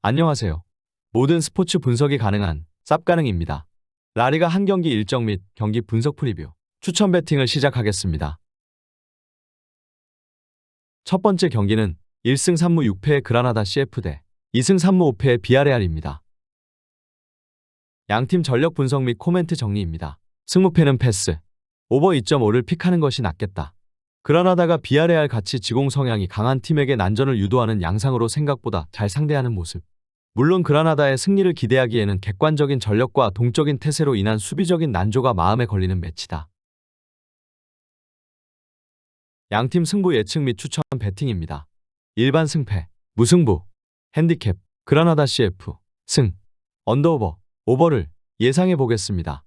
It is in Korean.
안녕하세요. 모든 스포츠 분석이 가능한 쌉가능입니다. 라리가 한 경기 일정 및 경기 분석 프리뷰, 추천 배팅을 시작하겠습니다. 첫 번째 경기는 1승 3무 6패의 그라나다 CF 대 2승 3무 5패의 비아레알입니다. 양팀 전력 분석 및 코멘트 정리입니다. 승무패는 패스, 오버 2.5를 픽하는 것이 낫겠다. 그라나다가 비아레알 같이 지공 성향이 강한 팀에게 난전을 유도하는 양상으로 생각보다 잘 상대하는 모습. 물론 그라나다의 승리를 기대하기에는 객관적인 전력과 동적인 태세로 인한 수비적인 난조가 마음에 걸리는 매치다. 양팀 승부 예측 및 추천 배팅입니다. 일반 승패, 무승부, 핸디캡, 그라나다 CF, 승, 언더오버, 오버를 예상해 보겠습니다.